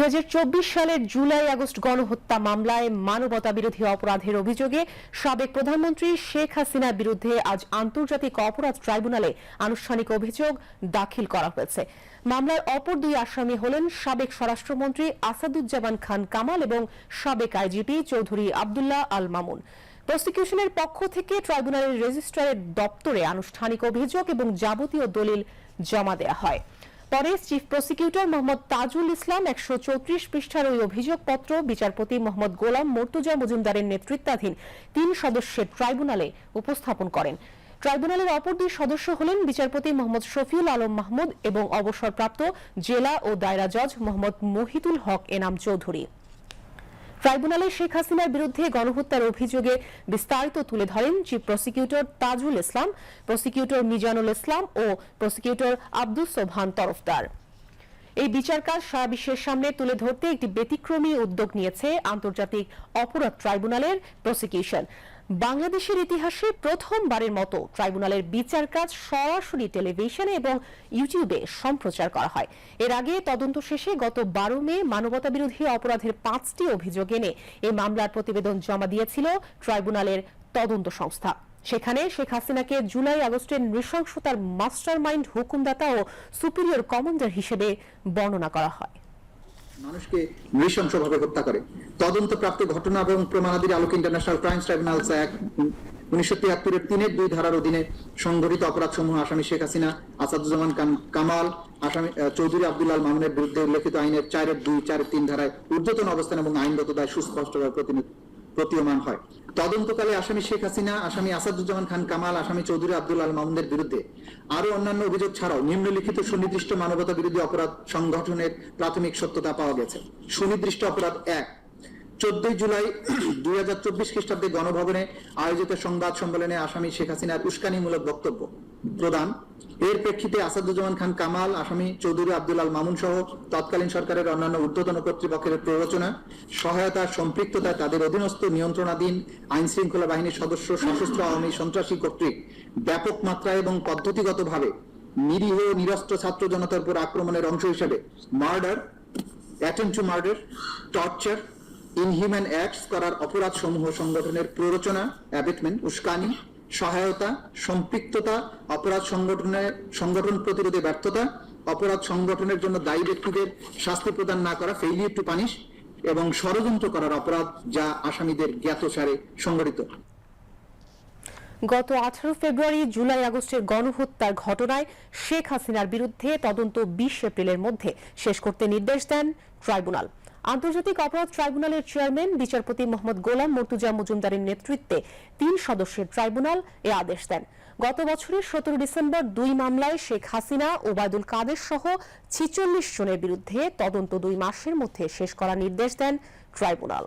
দুই হাজার চব্বিশ সালের জুলাই আগস্ট গণহত্যা মামলায় মানবতা বিরোধী অপরাধের অভিযোগে সাবেক প্রধানমন্ত্রী শেখ হাসিনার বিরুদ্ধে আজ আন্তর্জাতিক অপরাধ ট্রাইব্যুনালে আনুষ্ঠানিক অভিযোগ দাখিল করা হয়েছে। মামলার অপর দুই আসামি হলেন সাবেক স্বরাষ্ট্রমন্ত্রী আসাদুজ্জামান খান কামাল এবং সাবেক আইজিপি চৌধুরী আবদুল্লাহ আল মামুন। প্রসিকিউশনের পক্ষ থেকে ট্রাইব্যুনালের রেজিস্ট্রারের দপ্তরে আনুষ্ঠানিক অভিযোগ এবং যাবতীয় দলিল জমা দেওয়া হয়। পরে চিফ প্রসিকিউটর মোহাম্মদ তাজুল ইসলাম একশো চৌত্রিশ পৃষ্ঠার ওই অভিযোগপত্র বিচারপতি মোহাম্মদ গোলাম মর্তুজা মজুমদারের নেতৃত্বাধীন তিন সদস্যের ট্রাইব্যুনালে উপস্থাপন করেন। ট্রাইব্যুনালের অপর দুই সদস্য হলেন বিচারপতি মোহাম্মদ শফিউল আলম মাহমুদ এবং অবসরপ্রাপ্ত জেলা ও দায়রা জজ মোহাম্মদ মহিতুল হক এনাম চৌধুরী। ট্রাইব্যুনালে শেখ হাসিনার বিরুদ্ধে গণহত্যার অভিযোগে বিস্তারিত তুলে ধরেন chief prosecutor Tajul Islam, prosecutor Mizanul Islam ও প্রসিকিউটর আব্দুস সোবহান তরফদার। এই বিচার কাজ সারা বিশ্বের সামনে তুলে ধরতে একটি ব্যতিক্রমী উদ্যোগ নিয়েছে আন্তর্জাতিক অপরাধ ট্রাইব্যুনালের প্রসিকিউশন। বাংলাদেশের ইতিহাসে প্রথমবারের মতো ট্রাইব্যুনালের বিচার কাজ সরাসরি টেলিভিশনে এবং ইউটিউবে সম্প্রচার করা হয়। এর আগে তদন্ত শেষে গত বারো মে মানবতা বিরোধী অপরাধের পাঁচটি অভিযোগ এনে এই মামলার প্রতিবেদন জমা দিয়েছিল ট্রাইব্যুনালের তদন্ত সংস্থা। সেখানে শেখ হাসিনাকে জুলাই আগস্টের নৃশংসতার মাস্টার মাইন্ড হুকুমদাতা ও সুপিরিয়র কমান্ডার হিসেবে বর্ণনা করা হয়। মানুষকে নৃশংসভাবে হত্যা করে। তদন্তপ্রাপ্ত ঘটনা এবং প্রমাণাদির আলোকে ইন্টারন্যাশনাল ক্রাইম ট্রাইব্যুনালস অ্যাক্ট উনিশশো তিয়াত্তরের তিনের দুই ধারার অধীনে সংঘটিত অপরাধ সমূহ আসামি শেখ হাসিনা, আসাদুজ্জামান খান কামাল, আসামি চৌধুরী আব্দুল্লাল মামুনের বিরুদ্ধে উল্লেখিত আইনের চারের দুই, চারের তিন ধারায় ঊর্ধ্বতন অবস্থান এবং আইনগত দায় সুস্পষ্টভাবে প্রতিনি- প্রতীয়মান হয়। তদন্তকালে আসামি শেখ হাসিনা, আসামি আসাদুজ্জামান খান কামাল, আসামি চৌধুরী আব্দুল আল মামুনের বিরুদ্ধে আরও অন্যান্য অভিযোগ ছাড়াও নিম্নলিখিত সুনির্দিষ্ট মানবতা বিরোধী অপরাধ সংগঠনের প্রাথমিক সত্যতা পাওয়া গেছে। সুনির্দিষ্ট অপরাধ এক চোদ্দই জুলাই দুই হাজার চব্বিশ খ্রিস্টাব্দে গণভবনে আয়োজিত সংবাদ সম্মেলনে আসামি শেখ হাসিনার উস্কানিমূলক বক্তব্য প্রদান। এর প্রেক্ষিতে আসাদুজ্জামান খান কামাল, আসামি চৌধুরী আব্দুল আল মামুন সহ তৎকালীন সরকারের অন্যান্য ঊর্ধ্বতন কর্তৃপক্ষের প্ররোচনা, সহায়তা সম্পৃক্ততায় তাদের অধীনস্থ নিয়ন্ত্রণাধীন আইন শৃঙ্খলা বাহিনীর সদস্য, সশস্ত্র আওয়ামী সন্ত্রাসী কর্তৃক ব্যাপক মাত্রা এবং পদ্ধতিগতভাবে নিরীহ, নিরস্ত্র ছাত্র জনতার উপর আক্রমণের অংশ হিসেবে murder attempt to murder torture inhuman acts করার অপরাধ সমূহ সংগঠনের প্ররোচনা অ্যাবেটমেন্ট উস্কানি, সহায়তা, সম্পৃক্ততা, অপরাধ সংগঠনের, সংগঠন প্রতিরোধে ব্যর্থতা, অপরাধ সংগঠনের জন্য দায়ী ব্যক্তিদের শাস্তি প্রদান না করা ফেইলিয়ার টু পানিশ এবং ষড়যন্ত্র করার অপরাধ যা আসামিদের জ্ঞাতসারে সংগঠিত গত আঠারো ফেব্রুয়ারি জুলাই আগস্টের গণহত্যার ঘটনায় শেখ হাসিনার বিরুদ্ধে তদন্ত বিশ এপ্রিলের মধ্যে শেষ করতে নির্দেশ দেন ট্রাইব্যুনাল। আন্তর্জাতিক অপরাধ ট্রাইব্যুনালের চেয়ারম্যান বিচারপতি মোহাম্মদ গোলাম মর্তুজা মজুমদারের নেতৃত্বে তিন সদস্যের ট্রাইব্যুনাল এ আদেশ দেন। গত বছরের সতেরো ডিসেম্বর দুই মামলায় শেখ হাসিনা, ওবায়দুল কাদের সহ ছিচল্লিশ জনের বিরুদ্ধে তদন্ত দুই মাসের মধ্যে শেষ করার নির্দেশ দেন ট্রাইব্যুনাল।